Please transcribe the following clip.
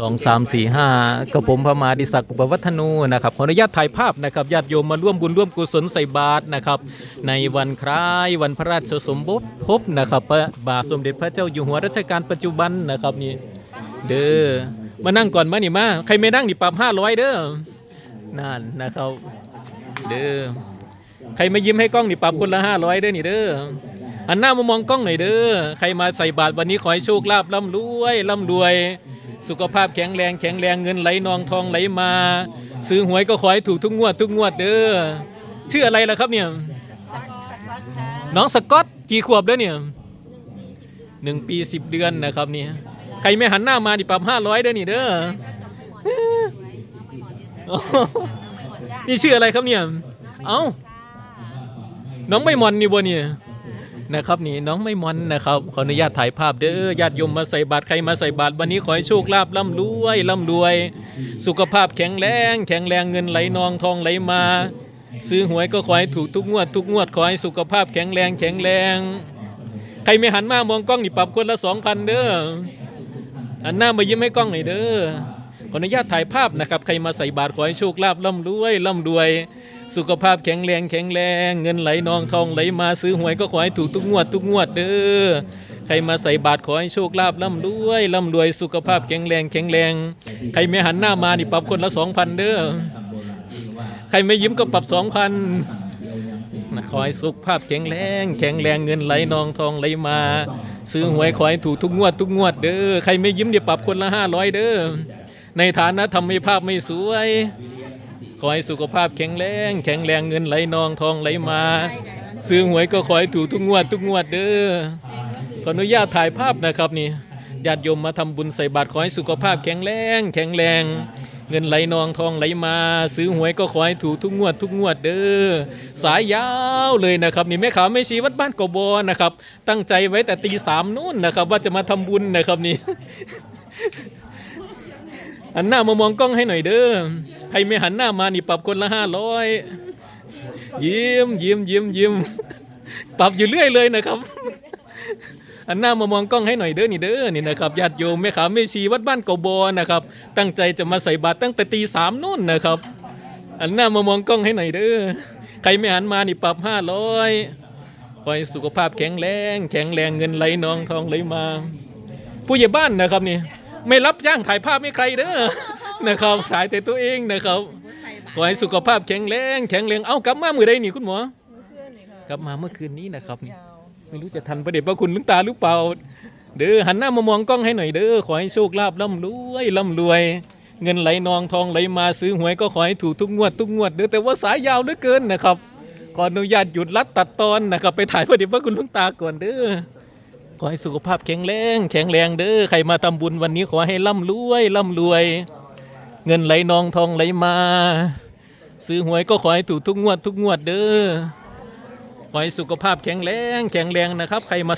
สองสามสี่ห้ากระผมพระมหาดิศักดิ์อุปวัฒนูนะครับขออนุญาตถ่ายภาพนะครับญาติโยมมาร่วมบุญร่วมกุศลใส่บาตรนะครับ ในวันคล้ายวันพระราชสมภพพบนะครับพระบาทสมเด็จพระเจ้าอยู่หัวรัชกาลปัจจุบันนะครับนี่เด้อมานั่งก่อนมานี่มาใครไม่นั่งนี่ปรับห้าร้อยเด้อนั่นนะครับเด้อใครไมายิ้มให้กล้องนี่ปรับคนละห้าร้อยเด้อนี่เด้อหันหน้ามามองกล้องหน่อยเด้อใครมาใส่บาตรวันนี้ขอให้โชคลาภร่ำรวยร่ำรวย สุขภาพแข็งแรงแข็งแรงเงินไหลนองทองไหลมา ซื้อหวยก็ขอให้ถูกทุกงวดทุกงวดเด้อชื่ออะไรล่ะครับเนี่ยน้องสกอตกี่ขวบแล้วเนี่ยหนึ่งปีสิบเดือนนะครับนี่ใครไม่หันหน้ามานี่ปรับห้าร้อยเด้อนี่เด้อนี่ชื่ออะไรครับเนี่ยเอ้าน้องไม่มอนนี่บ่เนี่ย นะครับนี่น้องไม่มอนนะครับขออนุญาตถ่ายภาพเด้อญาติโยมมาใส่บาตรใครมาใส่บาตรวันนี้ขอให้โชคลาภร่ำรวยร่ำรวย สุขภาพแข็งแรง แข็งแรงเงินไหลนองทองไหลมา ซื้อหวยก็ขอให้ถูกทุกงวดทุกงวดขอให้สุขภาพแข็งแรงแข็งแรง ใครไม่หันมามองกล้องนี่ปรับคนละสองพันเด้อหันหน้ามายิ้มให้กล้องหน่อยเด้อขออนุญาตถ่ายภาพนะครับ ใครมาใส่บาตรขอให้โชคลาภร่ำรวยร่ำรวย สุขภาพแข็งแรงแข็งแรง เงินไหลนองทองไหลมาซื้อหวยก็ขอให้ถูกทุกงวดทุกงวดเด้อใครมาใส่บาตรขอให้โชคลาภร่ำรวยร่ำรวยสุขภาพแข็งแรงแข็งแรง ใครไม่หันหน้ามานี่ปรับคนละสองพันเด้อใครไม่ยิ้มก็ปรับสองพันขอให้สุขภาพแข็งแรง แข็งแรงเงินไหลนองทองไหลมา ซื้อหวยขอให้ถูกทุกงวดทุกงวดเด้อใครไม่ยิ้มเดี๋ยวปรับคนละห้าร้อยเด้อในฐานะทำให้ภาพไม่สวย ขอให้สุขภาพแข็งแรง แข็งแรงเงินไหลนองทองไหลมา ซื้อหวยก็ขอให้ถูกทุกงวดทุกงวดเด้อขออนุญาตถ่ายภาพนะครับนี่ญาติโยมมาทำบุญใส่บาตรขอให้สุขภาพแข็งแรง แข็งแรง เงินไหลนองทองไหลมา ซื้อหวยก็ขอให้ถูกทุกงวดทุกงวดเด้อสายยาวเลยนะครับ นี่แม่ขาวแม่ชีวัดบ้านกบอนะครับ ตั้งใจไว้แต่ตีสามนู่นนะครับ ว่าจะมาทำบุญนะครับนี่หันหน้ามามองกล้องให้หน่อยเด้อ ใครไม่หันหน้ามานี่ปรับคนละห้าร้อยยิ้มยิ้มยิ้มยิ้มปรับอยู่เรื่อยเลยนะครับหันหน้ามามองกล้องให้หน่อยเด้อนี่เด้อนี่นะครับญาติโยมแม่ขาแม่ชีวัดบ้านเกาบอนะครับ ตั้งใจจะมาใส่บาตรตั้งแต่ตีสามนู่นนะครับหันหน้ามามองกล้องให้หน่อยเด้อใครไม่หันมานี่ปรับห้าร้อยขอให้สุขภาพแข็งแรง แข็งแรงเงินไหลนองทองไหลมา ผู้ใหญ่บ้านนะครับนี่ ไม่รับจ้างถ่ายภาพให้ใครเด้อ นะครับถ่ายแต่ตัวเองนะครับขอให้สุขภาพแข็งแรงแข็งแรงเอ้ากลับมาเมื่อใดนี่คุณหมอกลับมาเมื่อคืนนี้นะครับนี่ไม่รู้จะทันประเด็จพระคุณหลุงตาหรือเปล่า เด้อหันหน้ามามองกล้องให้หน่อยเด้อขอให้โชคลาภร่ำรวยร่ำรวย เงินไหลนองทองไหลมาซื้อหวยก็ขอให้ถูกทุกงวดทุกงวดเด้อแต่ว่าสายยาวเหลือเกินนะครับขออนุญาตหยุดรัดตัดตอนนะครับ ไปถ่ายพระเดชพระคุณหลุงตาก่อนเด้อขอให้สุขภาพแข็งแรง แข็งแรงเด้อใครมาทำบุญวันนี้ขอให้ร่ำรวยร่ำรวย เงินไหลนองทองไหลมา ซื้อหวยก็ขอให้ถูกทุกงวดทุกงวดเด้อขอให้สุขภาพแข็งแรงแข็งแรงนะครับ ใครมา